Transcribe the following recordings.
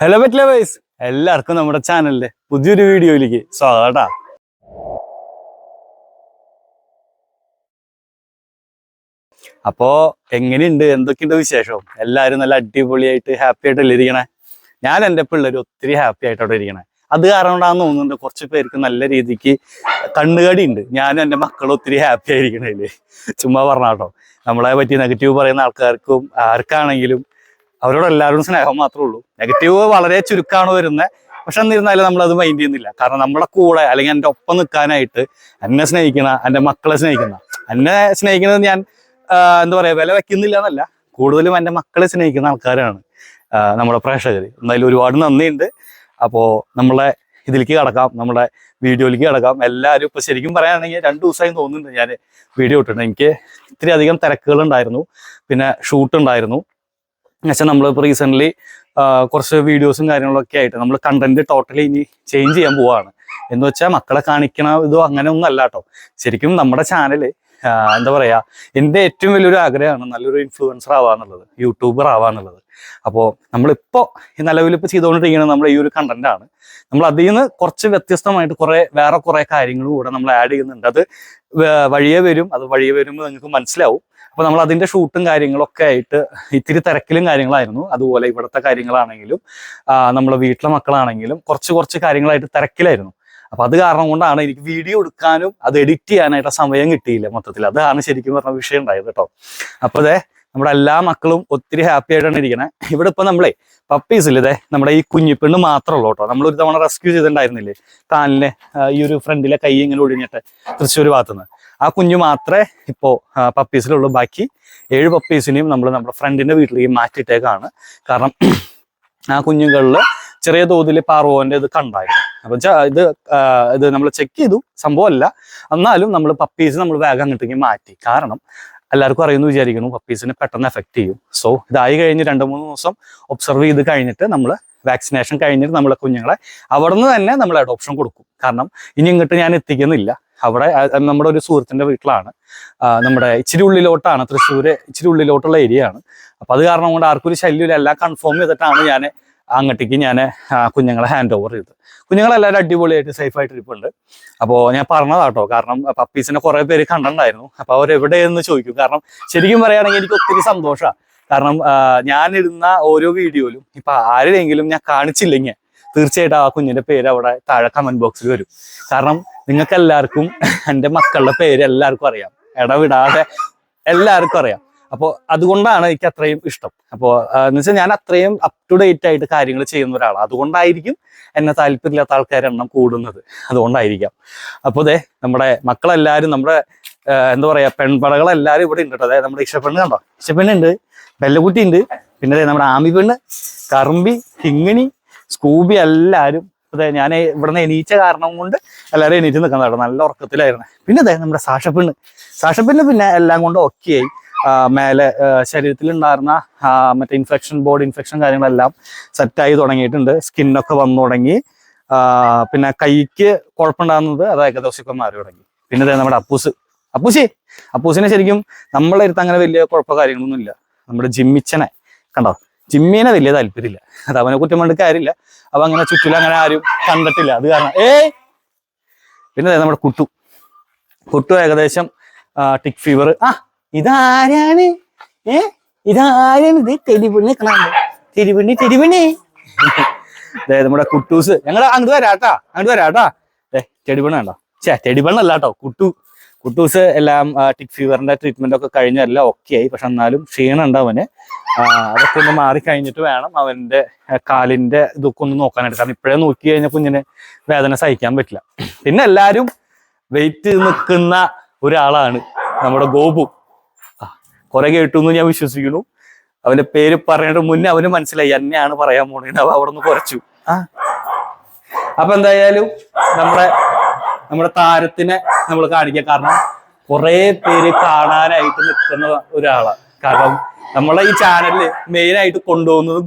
Hello പറ്റില്ല vice എല്ലാവർക്കും നമ്മുടെ ചാനലിലെ പുതിയൊരു വീഡിയോയിലേക്ക് സ്വാഗതം അപ്പോ എങ്ങനെയുണ്ട്? എന്തൊക്കെയുണ്ട് വിശേഷം? എല്ലാവരും നല്ല അടിപൊളിയായിട്ട് ഹാപ്പി ആയിട്ടല്ലേ ഇരിക്കണേ? ഞാൻ എന്റെ പിള്ളേർ ഒത്തിരി ഹാപ്പി ആയിട്ടവിടെ ഇരിക്കണേ. അത് കാരണം കൊണ്ടാന്ന് തോന്നുന്നുണ്ട് കുറച്ച് പേർക്ക് നല്ല രീതിക്ക് കണ്ണുകടി ഉണ്ട്. ഞാനും എന്റെ മക്കളും ഒത്തിരി ഹാപ്പി ആയിരിക്കണേ ചുമ്മാ പറഞ്ഞാട്ടോ നമ്മളെ പറ്റി നെഗറ്റീവ് പറയുന്ന ആൾക്കാർക്കും ആർക്കാണെങ്കിലും അവരോട് എല്ലാവരും സ്നേഹം മാത്രമേ ഉള്ളൂ. നെഗറ്റീവ് വളരെ ചുരുക്കമാണ് വരുന്നത് പക്ഷെ എന്നിരുന്നാലും നമ്മൾ അത് മൈൻഡ് ചെയ്യുന്നില്ല. കാരണം നമ്മുടെ കൂടെ അല്ലെങ്കിൽ എന്റെ ഒപ്പം നിൽക്കാനായിട്ട് എന്നെ സ്നേഹിക്കണ എന്റെ മക്കളെ സ്നേഹിക്കുന്ന എന്നെ സ്നേഹിക്കുന്നത് ഞാൻ എന്താ പറയാ വില വെക്കുന്നില്ല എന്നല്ല. കൂടുതലും എന്റെ മക്കളെ സ്നേഹിക്കുന്ന ആൾക്കാരാണ് നമ്മുടെ പ്രേക്ഷകർ. എന്തായാലും ഒരുപാട് നന്ദിയുണ്ട്. അപ്പോൾ നമ്മളെ ഇതിലേക്ക് കടക്കാം നമ്മുടെ വീഡിയോയിലേക്ക് കടക്കാം. എല്ലാവരും ഇപ്പൊ ശരിക്കും പറയുകയാണെങ്കിൽ രണ്ട് ദിവസമായി തോന്നുന്നുണ്ട് ഞാൻ വീഡിയോ ഇട്ടിട്ടുണ്ട്. എനിക്ക് ഇത്രയധികം അധികം തിരക്കുകൾ ഉണ്ടായിരുന്നു. പിന്നെ ഷൂട്ട് ഉണ്ടായിരുന്നു. എന്നുവെച്ചാൽ നമ്മളിപ്പോൾ റീസെന്റ്ലി കുറച്ച് വീഡിയോസും കാര്യങ്ങളൊക്കെ ആയിട്ട് നമ്മൾ കണ്ടന്റ് ടോട്ടലി ഇനി ചേഞ്ച് ചെയ്യാൻ പോവാണ്. എന്ന് വെച്ചാൽ മക്കളെ കാണിക്കണ ഇതോ അങ്ങനെ ഒന്നും അല്ല കേട്ടോ ശരിക്കും നമ്മുടെ ചാനൽ എന്താ പറയാ എന്റെ ഏറ്റവും വലിയൊരു ആഗ്രഹമാണ് നല്ലൊരു ഇൻഫ്ലുവൻസർ ആവാന്നുള്ളത് യൂട്യൂബർ ആവാന്നുള്ളത്. അപ്പോൾ നമ്മളിപ്പോൾ നിലവിലിപ്പോൾ ചെയ്തുകൊണ്ടിരിക്കുന്നത് നമ്മുടെ ഈ ഒരു കണ്ടന്റാണ് നമ്മൾ അതിൽ നിന്ന് കുറച്ച് വ്യത്യസ്തമായിട്ട് കുറെ വേറെ കുറെ കാര്യങ്ങളും കൂടെ നമ്മൾ ആഡ് ചെയ്യുന്നുണ്ട്. അത് വഴിയേ വരും അത് വഴിയേ വരുമ്പോൾ നിങ്ങൾക്ക് മനസ്സിലാവും. അപ്പൊ നമ്മൾ അതിന്റെ ഷൂട്ടും കാര്യങ്ങളൊക്കെ ആയിട്ട് ഇത്തിരി തിരക്കിലും കാര്യങ്ങളായിരുന്നു. അതുപോലെ ഇവിടുത്തെ കാര്യങ്ങളാണെങ്കിലും നമ്മളെ വീട്ടിലെ മക്കളാണെങ്കിലും കുറച്ച് കുറച്ച് കാര്യങ്ങളായിട്ട് തിരക്കിലായിരുന്നു. അപ്പൊ അത് കാരണം കൊണ്ടാണ് എനിക്ക് വീഡിയോ എടുക്കാനും അത് എഡിറ്റ് ചെയ്യാനായിട്ട് സമയം കിട്ടിയില്ല മൊത്തത്തിൽ. അതാണ് ശരിക്കും പറഞ്ഞ വിഷയം ഉണ്ടായത് കേട്ടോ. അപ്പോഴേ നമ്മുടെ എല്ലാ മക്കളും ഒത്തിരി ഹാപ്പി ആയിട്ടാണ് ഇരിക്കണേ. ഇവിടെ ഇപ്പൊ നമ്മളെ പപ്പീസ് ഇല്ലേ നമ്മുടെ ഈ കുഞ്ഞിപ്പെണ്ണ് മാത്രമേ ഉള്ളൂ കേട്ടോ. നമ്മളൊരു തവണ റെസ്ക്യൂ ചെയ്തിട്ടുണ്ടായിരുന്നില്ലേ? താനിലെ ഈ ഒരു ഫ്രണ്ടിലെ കൈ ഇങ്ങനെ ഒഴിഞ്ഞിട്ട് തൃശ്ശൂർ ഭാഗത്തുനിന്ന്. ആ കുഞ്ഞു മാത്രമേ ഇപ്പോൾ പപ്പീസിലുള്ളൂ ബാക്കി ഏഴ് പപ്പീസിനെയും നമ്മൾ നമ്മുടെ ഫ്രണ്ടിന്റെ വീട്ടിലേക്ക് മാറ്റിയിട്ടേക്കാണ്. കാരണം ആ കുഞ്ഞുങ്ങളിൽ ചെറിയ തോതിൽ പാർവോന്റെ ഇത് കണ്ടായിരുന്നു. അപ്പം ഇത് ഇത് നമ്മൾ ചെക്ക് ചെയ്തു. സംഭവമല്ല. എന്നാലും നമ്മൾ പപ്പീസ് നമ്മൾ വേഗം അങ്ങോട്ടേക്ക് മാറ്റി. കാരണം എല്ലാവർക്കും അറിയുന്നു വിചാരിക്കുന്നു പപ്പീസിനെ പെട്ടെന്ന് എഫക്റ്റ് ചെയ്യും. സോ ഇതായി കഴിഞ്ഞ് രണ്ട് മൂന്ന് ദിവസം ഒബ്സർവ് ചെയ്ത് കഴിഞ്ഞിട്ട് നമ്മൾ വാക്സിനേഷൻ കഴിഞ്ഞിട്ട് നമ്മളെ കുഞ്ഞുങ്ങളെ അവിടെ നിന്ന് തന്നെ നമ്മൾ അഡോപ്ഷൻ കൊടുക്കും. കാരണം ഇനി ഇങ്ങോട്ട് ഞാൻ എത്തിക്കുന്നില്ല. അവിടെ നമ്മുടെ ഒരു സുഹൃത്തിന്റെ വീട്ടിലാണ്. നമ്മുടെ ഇച്ചിരി ഉള്ളിലോട്ടാണ് തൃശ്ശൂർ ഇച്ചിരി ഉള്ളിലോട്ടുള്ള ഏരിയ ആണ് അപ്പൊ അത് കാരണം കൊണ്ട് ആർക്കും ഒരു ശല്യമില്ല. എല്ലാം കൺഫേം ചെയ്തിട്ടാണ് ഞാൻ അങ്ങോട്ടേക്ക് ഞാൻ കുഞ്ഞുങ്ങളെ ഹാൻഡ് ഓവർ ചെയ്തത്. കുഞ്ഞുങ്ങളെല്ലാവരും അടിപൊളിയായിട്ട് സേഫ് ആയിട്ട് ഇരിപ്പുണ്ട്. അപ്പോൾ ഞാൻ പറഞ്ഞതാട്ടോ കാരണം പപ്പീസിനെ കുറേ പേര് കണ്ടിട്ടുണ്ടായിരുന്നു. അപ്പൊ അവരെവിടെയെന്ന് ചോദിക്കും. കാരണം ശരിക്കും പറയുകയാണെങ്കിൽ എനിക്ക് ഒത്തിരി സന്തോഷമാണ് കാരണം ഞാനിടുന്ന ഓരോ വീഡിയോയിലും ഇപ്പൊ ആരെങ്കിലും ഞാൻ കാണിച്ചില്ലെങ്കിൽ തീർച്ചയായിട്ടും ആ കുഞ്ഞിന്റെ പേര് അവിടെ താഴെ കമന്റ് ബോക്സിൽ വരും. കാരണം നിങ്ങൾക്ക് എല്ലാവർക്കും എന്റെ മക്കളുടെ പേര് എല്ലാവർക്കും അറിയാം. ഇടവിടാതെ എല്ലാവർക്കും അറിയാം. അപ്പോൾ അതുകൊണ്ടാണ് എനിക്ക് അത്രയും ഇഷ്ടം. അപ്പോൾ എന്ന് വെച്ചാൽ ഞാൻ അത്രയും അപ് ടു ഡേറ്റ് ആയിട്ട് കാര്യങ്ങൾ ചെയ്യുന്ന ഒരാളാണ് അതുകൊണ്ടായിരിക്കും എന്നെ താല്പര്യമില്ലാത്ത ആൾക്കാരുടെ എണ്ണം കൂടുന്നത്. അതുകൊണ്ടായിരിക്കാം. അപ്പോൾ അതെ നമ്മുടെ മക്കളെല്ലാവരും നമ്മുടെ എന്താ പറയുക പെൺപടകളെല്ലാവരും ഇവിടെ ഉണ്ട് കേട്ടോ. അതായത് നമ്മുടെ ഇഷ്ടപ്പെണ്ണ് കണ്ടോ? ഇഷ്ടപ്പെണ്ണുണ്ട് ബെല്ലക്കുട്ടി ഉണ്ട്. പിന്നെ നമ്മുടെ ആമി പെണ്ണ് കറുമ്പി കിങ്ങിണി സ്കൂബി എല്ലാവരും അതെ ഞാൻ ഇവിടുന്ന് എണീച്ച കാരണം കൊണ്ട് എല്ലാവരും എണീറ്റ് നിൽക്കുന്നതാണ് നല്ല ഉറക്കത്തിലായിരുന്നു. പിന്നെ അതെ നമ്മുടെ സാഷപ്പിണ് സാഷപ്പെണ്ണ് പിന്നെ എല്ലാം കൊണ്ട് ഓക്കെ ആയി. മേലെ ശരീരത്തിലുണ്ടായിരുന്ന മറ്റേ ഇൻഫെക്ഷൻ ബോഡി ഇൻഫെക്ഷൻ കാര്യങ്ങളെല്ലാം സെറ്റായി തുടങ്ങിയിട്ടുണ്ട്. സ്കിന്നൊക്കെ വന്നു തുടങ്ങി. പിന്നെ കൈക്ക് കുഴപ്പമുണ്ടാകുന്നത് അത് ഏകദേശമൊക്കെ മാറി തുടങ്ങി. പിന്നെ ദേ നമ്മുടെ അപ്പൂസ്. അപ്പൂസി അപ്പൂസിനെ ശരിക്കും നമ്മളെ അടുത്ത് അങ്ങനെ വലിയ കുഴപ്പ കാര്യങ്ങളൊന്നും ഇല്ല നമ്മുടെ ജിമ്മിച്ചനെ. കണ്ടോ? ജിമ്മിനെ വലിയ താല്പര്യമില്ല അത് അവനെ കുറ്റം കൊണ്ട് കാര്യമില്ല. അവ അങ്ങനെ ചുറ്റിലും അങ്ങനെ ആരും കണ്ടിട്ടില്ല. അത് കാരണം ഏ പിന്നെ നമ്മുടെ കുട്ടു. കുട്ടു ഏകദേശം ടിക് ഫീവർ. ആ ഇതാരാണ്? ഏ ഇതാരാണ് ഇത്? തെരുവിണ്ണി കാണാൻ തെരുവിണ്ണി തെരുവിണ്ണി അതായത് നമ്മുടെ കുട്ടൂസ്. ഞങ്ങൾ അങ്ങോട്ട് വരാട്ടാ. അങ്ങോട്ട് വരാട്ടാ. ഏ ചെടിപണ്ണ കണ്ടോ? ചേ ചെടിപെണ്ണല്ല കേട്ടോ കുട്ടു. കുട്ടൂസ് എല്ലാം ടിക് ഫീവറിന്റെ ട്രീറ്റ്മെന്റ് ഒക്കെ കഴിഞ്ഞ എല്ലാം ഓക്കെ ആയി. പക്ഷെ എന്നാലും ക്ഷീണം ഉണ്ട് അവന്. അതൊക്കെ ഒന്ന് മാറി കഴിഞ്ഞിട്ട് വേണം അവന്റെ കാലിന്റെ ഇതൊക്കെ ഒന്ന് നോക്കാനായിട്ട്. കാരണം ഇപ്പോഴേ നോക്കി കഴിഞ്ഞാൽ കുഞ്ഞിന് വേദന സഹിക്കാൻ പറ്റില്ല. പിന്നെ എല്ലാരും വെയിറ്റ് നിൽക്കുന്ന ഒരാളാണ് നമ്മുടെ ഗോപു. കൊറേ കേട്ടു എന്ന് ഞാൻ വിശ്വസിക്കുന്നു. അവന്റെ പേര് പറയേണ്ട മുന്നേ അവന് മനസ്സിലായി. എന്നെയാണ് പറയാൻ പോണേ അവ അവിടെ നിന്ന് കുറച്ചു. ആ. അപ്പൊ എന്തായാലും നമ്മുടെ നമ്മുടെ താരത്തിനെ നമ്മൾ കാണിക്കുക കാരണം കുറെ പേര് കാണാനായിട്ട് നിൽക്കുന്ന ഒരാളാണ് കാരണം നമ്മളെ ഈ ചാനലിൽ മെയിൻ ആയിട്ട് കൊണ്ടുപോകുന്നത്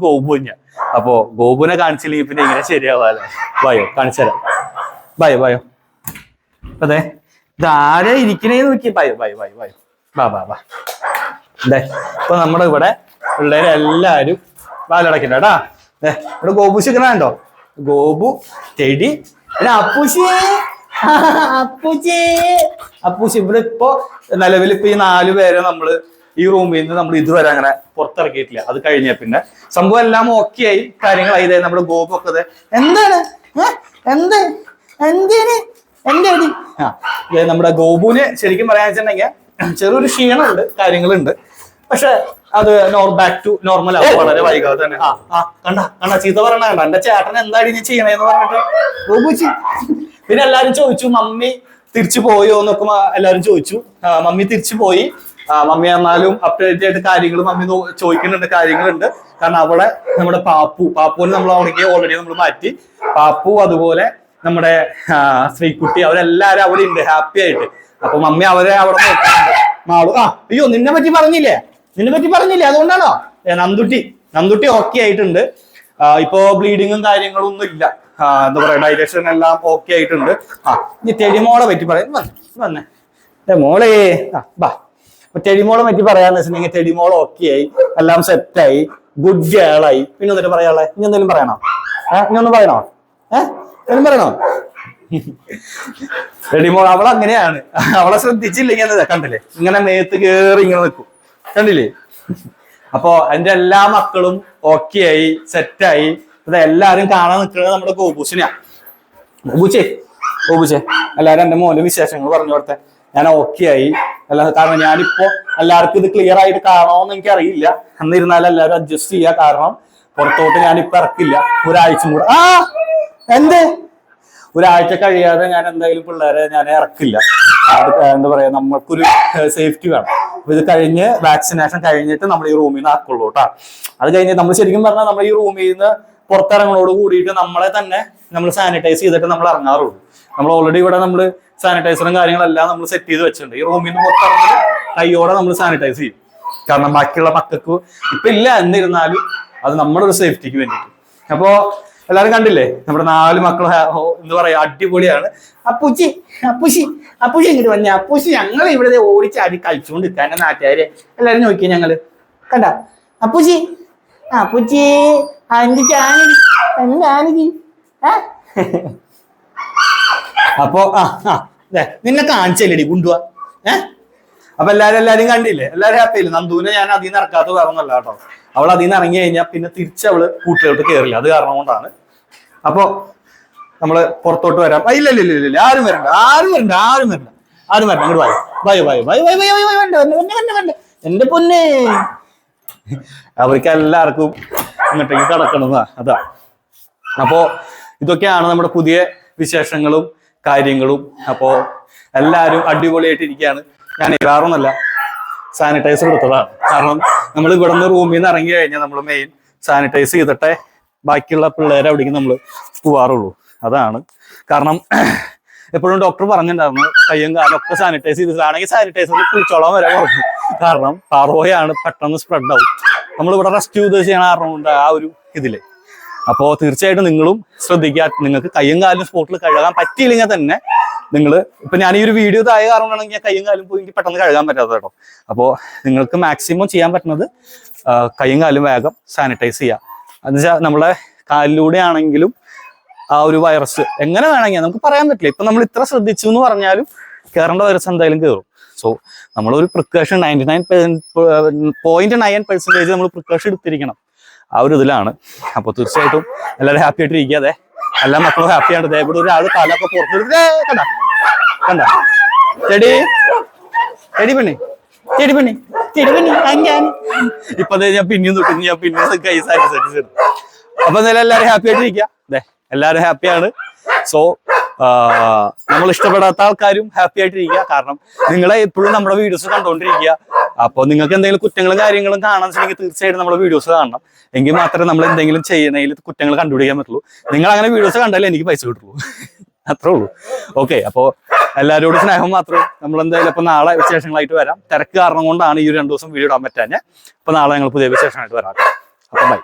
ഞാൻ അപ്പോ ഗോപുവിനെ കാണിച്ചില്ലെങ്കിൽ പിന്നെ ഇങ്ങനെ ശരിയാവാല്ലേ. ബയോ കാണിച്ചുതരാം ബയോ ബയോ. അതെ ഇതാരെ ഇരിക്കണേ നോക്കി ബയോ ബയോ ബയോ ബയോ. ബാ ബാ ബാ അതെ ഇപ്പൊ നമ്മുടെ ഇവിടെ പിള്ളേരെല്ലാരും വാലടക്കണ്ട കേട്ടാ. ഇവിടെ കണ്ടോ? ഗോപു ചെടി പിന്നെ അപ്പൂച്ചി. അപ്പൂശി ഇവിടെ ഇപ്പൊ നിലവിൽ ഇപ്പൊ ഈ നാലു പേരെ നമ്മൾ ഈ റൂമിൽ നിന്ന് നമ്മൾ ഇതുവരെ അങ്ങനെ പുറത്തിറക്കിയിട്ടില്ല. അത് കഴിഞ്ഞ പിന്നെ. സംഭവം എല്ലാം ഓക്കെ ആയി. കാര്യങ്ങളായി. ദേ നമ്മുടെ ഗോപൊക്കെ എന്താണ്? എന്ത്? അടി ആ നമ്മുടെ ഗോപുവിന് ശരിക്കും പറയാൻ വെച്ചിട്ടുണ്ടെങ്കിൽ ചെറിയൊരു ക്ഷീണമുണ്ട്. കാര്യങ്ങളുണ്ട്. പക്ഷെ അത് നോർ ബാക്ക് ടു നോർമൽ ആവും വളരെ വൈകാതെ തന്നെ. ആ ആ കണ്ട കണ്ട ചീത്ത പറയണ കണ്ട. എന്റെ ചേട്ടൻ എന്താടി നീ ചെയ്യണേന്ന് പറഞ്ഞിട്ട്? ഗോപുച്ചി. പിന്നെ എല്ലാരും ചോദിച്ചു മമ്മി തിരിച്ചു പോയോ? എന്നൊക്കെ എല്ലാരും ചോദിച്ചു. മമ്മി തിരിച്ചു പോയി. മമ്മി എന്നാലും അപ്ഡേറ്റ് ആയിട്ട് കാര്യങ്ങൾ മമ്മി ചോദിക്കുന്നുണ്ട് കാര്യങ്ങളുണ്ട്. കാരണം അവിടെ നമ്മുടെ പാപ്പു പാപ്പുവിനെ നമ്മൾ അവിടേക്ക് ഓൾറെഡി നമ്മൾ മാറ്റി. പാപ്പു അതുപോലെ നമ്മുടെ ശ്രീകുട്ടി അവരെല്ലാരും അവിടെ ഉണ്ട് ഹാപ്പി ആയിട്ട്. അപ്പൊ മമ്മി അവരെ അവിടെ നോക്കുന്നുണ്ട്. മാളു ആ അയ്യോ നിന്നെ പറ്റി പറഞ്ഞില്ലേ? നിന്നെ പറ്റി പറഞ്ഞില്ലേ? അതുകൊണ്ടാണോ? നന്ദുട്ടി നന്ദുട്ടി ഓക്കെ ആയിട്ടുണ്ട്. ഇപ്പോ ബ്ലീഡിങ്ങും കാര്യങ്ങളും ഒന്നും ഇല്ല. എന്താ പറയാ ഡൈജഷൻ എല്ലാം ഓക്കെ ആയിട്ടുണ്ട്. ആ ഇനി ടെടിമോളെ പറ്റി പറയാം. വന്നേ മോളെ ബാ. ടെടിമോളെ പറ്റി പറയാന്ന് വെച്ചിട്ടുണ്ടെങ്കിൽ ടെടിമോൾ ഓക്കെ ആയി എല്ലാം സെറ്റായി ഗുഡ് ഗേളായി പിന്നെ എന്നിട്ട് പറയാനുള്ളത് ഇനി എന്തെങ്കിലും പറയണോ? ഏഹ് ഇനി ഒന്നും പറയണോ? ഏഹ് എന്തെങ്കിലും പറയണോ? റെഡിമോൾ അവൾ അങ്ങനെയാണ്. അവളെ ശ്രദ്ധിച്ചില്ലെങ്കിൽ കണ്ടില്ലേ? ഇങ്ങനെ മേത്ത് കേറി ഇങ്ങനെ നിൽക്കും. കണ്ടില്ലേ? അപ്പോ എന്റെ എല്ലാ മക്കളും ഓക്കെ ആയി സെറ്റായി എല്ലാരും കാണാൻ നിൽക്കുന്നത് നമ്മുടെ ഗോപൂസിനെയാ. ഗോപൂച്ചേ ഗോപൂച്ചേ എല്ലാരും എന്റെ മോന്റെ വിശേഷങ്ങൾ പറഞ്ഞു കൊടുത്തെ. ഞാൻ ഓക്കെ ആയി. അല്ല കാരണം ഞാനിപ്പോ എല്ലാവർക്കും ഇത് ക്ലിയർ ആയിട്ട് കാണണമെന്ന് എനിക്ക് അറിയില്ല. എന്നിരുന്നാലും എല്ലാവരും അഡ്ജസ്റ്റ് ചെയ്യാ. കാരണം പുറത്തോട്ട് ഞാനിപ്പോ ഇറക്കില്ല. ഒരാഴ്ച കൂടെ ആ എന്ത്? ഒരാഴ്ച കഴിയാതെ ഞാൻ എന്തായാലും പിള്ളേരെ ഞാൻ ഇറക്കില്ല. എന്താ പറയാ നമ്മൾക്കൊരു സേഫ്റ്റി വേണം. അപ്പൊ ഇത് കഴിഞ്ഞ് വാക്സിനേഷൻ കഴിഞ്ഞിട്ട് നമ്മൾ ഈ റൂമിൽ നിന്ന് ആക്കുള്ളൂ കേട്ടോ അത് കഴിഞ്ഞ് നമ്മൾ ശരിക്കും പറഞ്ഞാൽ നമ്മൾ ഈ റൂമിൽ നിന്ന് പുറത്തിറങ്ങണോട് കൂടിയിട്ട് നമ്മളെ തന്നെ നമ്മൾ സാനിറ്റൈസ് ചെയ്തിട്ട് നമ്മൾ ഇറങ്ങാറുള്ളൂ. നമ്മൾ ഓൾറെഡി ഇവിടെ നമ്മൾ സാനിറ്റൈസറും കാര്യങ്ങളെല്ലാം നമ്മൾ സെറ്റ് ചെയ്ത് വെച്ചിട്ടുണ്ട്. ഈ റൂമിൽ നിന്ന് പുറത്തിറങ്ങി കൈയോടെ നമ്മൾ സാനിറ്റൈസ് ചെയ്യും. കാരണം ബാക്കിയുള്ള മക്കൾക്ക് ഇപ്പൊ ഇല്ല എന്നിരുന്നാലും അത് നമ്മുടെ ഒരു സേഫ്റ്റിക്ക് വേണ്ടിയിട്ട്. അപ്പോ എല്ലാരും കണ്ടില്ലേ? നമ്മുടെ നാല് മക്കൾ എന്ന് പറയാ അടിപൊളിയാണ്. അപ്പൂച്ചി അപ്പൂശി അപ്പൂശി ഇങ്ങോട്ട് വന്നെ. അപ്പൂശി ഞങ്ങൾ ഇവിടെ ഓടിച്ചാടി കളിച്ചുകൊണ്ട് നിൽക്കാൻ നാട്ടുകാരെ എല്ലാരും നോക്കിയേ ഞങ്ങൾ? കണ്ട? അപ്പൂച്ചി അപ്പൂച്ചി ആനിക്ക് ഏ? അപ്പോ ആ നിന്നെ കാണിച്ചല്ലേടി കൊണ്ടുപോവാ ഏ? അപ്പൊ എല്ലാരും എല്ലാരും കണ്ടില്ലേ? എല്ലാരും ഹാപ്പി ഇല്ലേ നന്ദുവിനെ ഞാൻ അതിൽ നിന്ന് ഇറക്കാത്ത ഒന്നല്ല കേട്ടോ. അവൾ അതിൽ നിന്ന് ഇറങ്ങി കഴിഞ്ഞാൽ പിന്നെ തിരിച്ച് അവൾ കൂട്ടുകാരോട്ട് കയറില്ല അത് കാരണം കൊണ്ടാണ്. അപ്പോ നമ്മൾ പുറത്തോട്ട് വരാം. ഇല്ല ഇല്ല ഇല്ല ഇല്ല ആരും വരണ്ട ആരും വരണ്ട ആരും വരണ്ട. ആരും വരണ്ട അങ്ങോട്ട് വായോ വായോ വായോ വായോ വായോ വായോ വായോ വേണ്ട വേണ്ട വേണ്ട വേണ്ട എന്റെ പൊന്നെ. അവർക്ക് എല്ലാവർക്കും ഇങ്ങോട്ടേക്ക് കടക്കണം അതാ. അപ്പോ ഇതൊക്കെയാണ് നമ്മുടെ പുതിയ വിശേഷങ്ങളും കാര്യങ്ങളും. അപ്പോ എല്ലാവരും അടിപൊളിയായിട്ട് ഇരിക്കുകയാണ്. ഞാൻ വേറൊന്നല്ല സാനിറ്റൈസർ എടുത്തതാണ് കാരണം നമ്മൾ ഇവിടെ നിന്ന് റൂമിൽ നിന്ന് ഇറങ്ങി കഴിഞ്ഞാൽ നമ്മൾ മെയിൻ സാനിറ്റൈസ് ചെയ്തിട്ടേ ബാക്കിയുള്ള പിള്ളേരെ അവിടേക്ക് നമ്മൾ പോവാറുള്ളൂ. അതാണ്. കാരണം എപ്പോഴും ഡോക്ടർ പറഞ്ഞിട്ടുണ്ടായിരുന്നു കയ്യും കാലും ഒക്കെ സാനിറ്റൈസ് ചെയ്തിട്ടാണെങ്കിൽ സാനിറ്റൈസറിൽ കുളിച്ചോളം വരെ പറഞ്ഞു. കാരണം പാറോയാണ് പെട്ടെന്ന് സ്പ്രെഡ് ആവും. നമ്മളിവിടെ റെസ്ക്യൂ ചെയ്ത് ചെയ്യണ കാരണം ആ ഒരു ഇതിൽ. അപ്പോ തീർച്ചയായിട്ടും നിങ്ങളും ശ്രദ്ധിക്കുക. നിങ്ങൾക്ക് കയ്യും കാലും സ്പോട്ടിൽ കഴുകാൻ പറ്റിയില്ലെങ്കിൽ തന്നെ നിങ്ങൾ ഇപ്പൊ ഞാൻ ഈ ഒരു വീഡിയോ തായ കാരണമാണെങ്കിൽ ഞാൻ കയ്യും കാലും പോയി പെട്ടെന്ന് കഴുകാൻ പറ്റാത്ത കേട്ടോ. അപ്പോൾ നിങ്ങൾക്ക് മാക്സിമം ചെയ്യാൻ പറ്റുന്നത് കയ്യും കാലും വേഗം സാനിറ്റൈസ് ചെയ്യുക എന്നുവെച്ചാൽ നമ്മളെ കാലിലൂടെ ആണെങ്കിലും ആ ഒരു വൈറസ് എങ്ങനെ വേണമെങ്കിൽ നമുക്ക് പറയാൻ പറ്റില്ല. ഇപ്പൊ നമ്മൾ ഇത്ര ശ്രദ്ധിച്ചു എന്ന് പറഞ്ഞാലും കയറേണ്ട വൈറസ് എന്തായാലും കയറും സോ നമ്മളൊരു precaution ninety nine point nine percentage നമ്മൾ പ്രിക്കോഷൻ എടുത്തിരിക്കണം ആ ഒരു ഇതിലാണ്. അപ്പോൾ തീർച്ചയായിട്ടും എല്ലാവരും ഹാപ്പി ആയിട്ട് ഇരിക്കുക അതെ എല്ലാ മക്കളും ഹാപ്പിയാണ് ഇവിടെ ഒരാൾ കാലൊക്കെ പുറത്തെടുത്ത് കണ്ട കണ്ട. ചെടി ചെടി പെണ്ണി ചെടി പെണ്ണി. ഇപ്പൊ ഞാൻ പിന്നെയും തൊട്ടു ഞാൻ പിന്നെ കൈ സാനിറ്റൈസ് അപ്പൊ എന്തായാലും എല്ലാവരും ഹാപ്പി ആയിട്ട് ഇരിക്കുക. അതെ ഹാപ്പിയാണ് സോ നമ്മൾ ഇഷ്ടപ്പെടാത്ത ആൾക്കാരും ഹാപ്പി ആയിട്ടിരിക്കുക കാരണം നിങ്ങളെ എപ്പോഴും നമ്മുടെ വീഡിയോസ് കണ്ടുകൊണ്ടിരിക്കുക അപ്പോൾ നിങ്ങൾക്ക് എന്തെങ്കിലും കുറ്റങ്ങളും കാര്യങ്ങളും കാണാൻ വെച്ചിട്ടുണ്ടെങ്കിൽ തീർച്ചയായിട്ടും നമ്മുടെ വീഡിയോസ് കാണണം. എങ്കിൽ മാത്രമേ നമ്മൾ എന്തെങ്കിലും ചെയ്യണതിൽ കുറ്റങ്ങൾ കണ്ടുപിടിക്കാൻ പറ്റുള്ളൂ. നിങ്ങൾ അങ്ങനെ വീഡിയോസ് കണ്ടാലേ എനിക്ക് പൈസ കിട്ടുള്ളൂ. അത്രേ ഉള്ളൂ. ഓക്കെ അപ്പോൾ എല്ലാവരോടും സ്നേഹം മാത്രമേ. നമ്മൾ എന്തായാലും ഇപ്പൊ നാളെ വിശേഷങ്ങളായിട്ട് വരാം. തിരക്ക് കാരണം കൊണ്ടാണ് ഈ ഒരു രണ്ടു ദിവസം വീഡിയോ ഇടാൻ പറ്റാഞ്ഞ് അപ്പൊ നാളെ ഞങ്ങൾ പുതിയ വിശേഷമായിട്ട് വരാം. അപ്പം ബൈ